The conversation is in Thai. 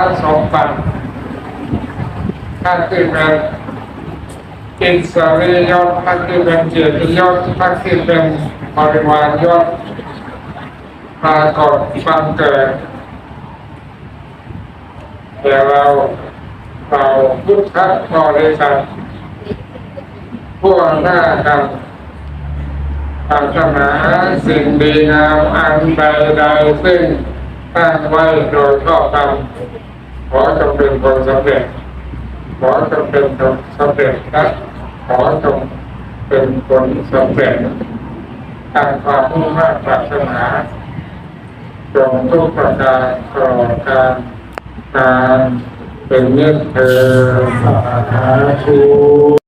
ั้งสมบัติท่านที่เป็นอิสริยศท่านที่เป็นเกียรติยศท่านที่เป็นบริวารยศปรากฏบังเกิดแต่เราเราพุทธะบริษัทผู้หน้ากันปรารถนาสิ่งดีงามอันใดใดซึ่งตั้งไว้โดยชอบธรรม ขอจงเป็นคนสำเร็จ ขอจงเป็นคนสำเร็จและขอจงเป็นผลสำเร็จตามความมุ่งมั่นปรารถนาจงทุกประการตลอดการการเป็นเนื้อเธอสาธุ